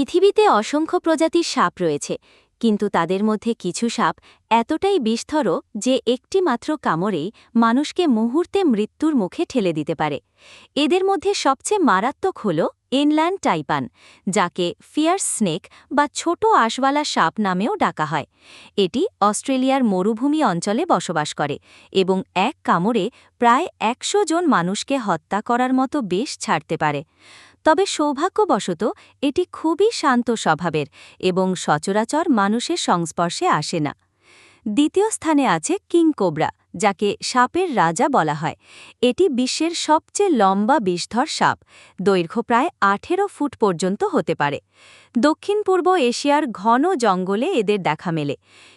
পৃথিবীতে অসংখ্য প্রজাতির সাপ রয়েছে, কিন্তু তাদের মধ্যে কিছু সাপ এতটাই বিস্তর যে একটি মাত্র কামড়েই মানুষকে মুহূর্তে মৃত্যুর মুখে ঠেলে দিতে পারে। এদের মধ্যে সবচেয়ে মারাত্মক হল ইনল্যান্ড টাইপান, যাকে ফিয়ার্স স্নেক বা ছোট আশওয়ালা সাপ নামেও ডাকা হয়। এটি অস্ট্রেলিয়ার মরুভূমি অঞ্চলে বসবাস করে এবং এক কামড়ে প্রায় একশো জন মানুষকে হত্যা করার মতো বেশ ছাড়তে পারে। তবে সৌভাগ্যবশত এটি খুবই শান্ত স্বভাবের এবং সচরাচর মানুষের সংস্পর্শে আসে না। দ্বিতীয় স্থানে আছে কিং কোবরা, যাকে সাপের রাজা বলা হয়। এটি বিশ্বের সবচেয়ে লম্বা বিষধর সাপ, দৈর্ঘ্য প্রায় আঠেরো ফুট পর্যন্ত হতে পারে। দক্ষিণ পূর্ব এশিয়ার ঘন জঙ্গলে এদের দেখা মেলে।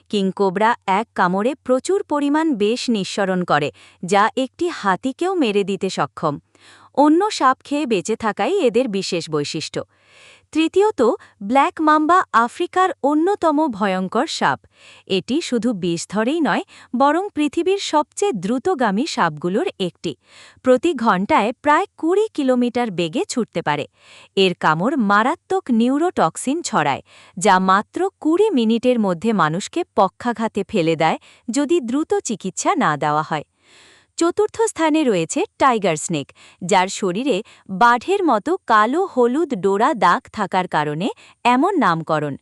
কিংকোবরা এক কামড়ে প্রচুর পরিমাণ বেশ নিঃসরণ করে, যা একটি হাতিকেও মেরে দিতে সক্ষম। অন্য সাপ খেয়ে বেঁচে থাকাই এদের বিশেষ বৈশিষ্ট্য। তৃতীয়ত, ব্ল্যাক মাম্বা আফ্রিকার অন্যতম ভয়ঙ্কর সাপ। এটি শুধু বিষ ধরেই নয়, বরং পৃথিবীর সবচেয়ে দ্রুতগামী সাপগুলোর একটি। প্রতি ঘণ্টায় প্রায় কুড়ি কিলোমিটার বেগে ছুটতে পারে। এর কামড় মারাত্মক নিউরোটক্সিন ছড়ায়, যা মাত্র কুড়ি মিনিটের মধ্যে মানুষকে পক্ষাঘাতে ফেলে দেয় যদি দ্রুত চিকিৎসা না দেওয়া হয়। চতুর্থ স্থানে রয়েছে টাইগার স্নেক, যার শরীরে বাঘের মতো কালো হলুদ ডোরা দাগ থাকার কারণে এমন নামকরণ।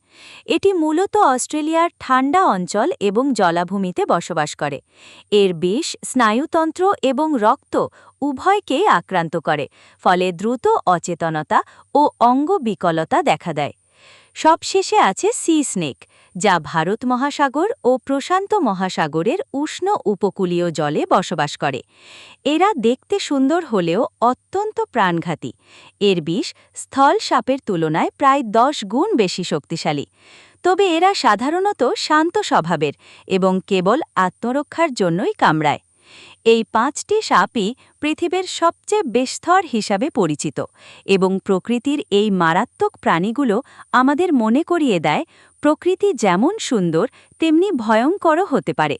এটি মূলত অস্ট্রেলিয়ার ঠান্ডা অঞ্চল এবং জলাভূমিতে বসবাস করে। এর বিষ, স্নায়ুতন্ত্র এবং রক্ত উভয়কে আক্রান্ত করে, ফলে দ্রুত অচেতনতা ও অঙ্গ বিকলতা দেখা দেয়। সবশেষে আছে সি স্নেক যা ভারত মহাসাগর ও প্রশান্ত মহাসাগরের উষ্ণ উপকূলীয় জলে বসবাস করে। এরা দেখতে সুন্দর হলেও অত্যন্ত প্রাণঘাতী। এর বিষ স্থল সাপের তুলনায় প্রায় দশ গুণ বেশি শক্তিশালী। তবে এরা সাধারণত শান্ত স্বভাবের এবং কেবল আত্মরক্ষার জন্যই কামড়ায়। এই পাঁচটি সাপই পৃথিবীর সবচেয়ে বেস্তর হিসাবে পরিচিত এবং প্রকৃতির এই মারাত্মক প্রাণীগুলো আমাদের মনে করিয়ে দেয়, প্রকৃতি যেমন সুন্দর, তেমনি ভয়ঙ্করও হতে পারে।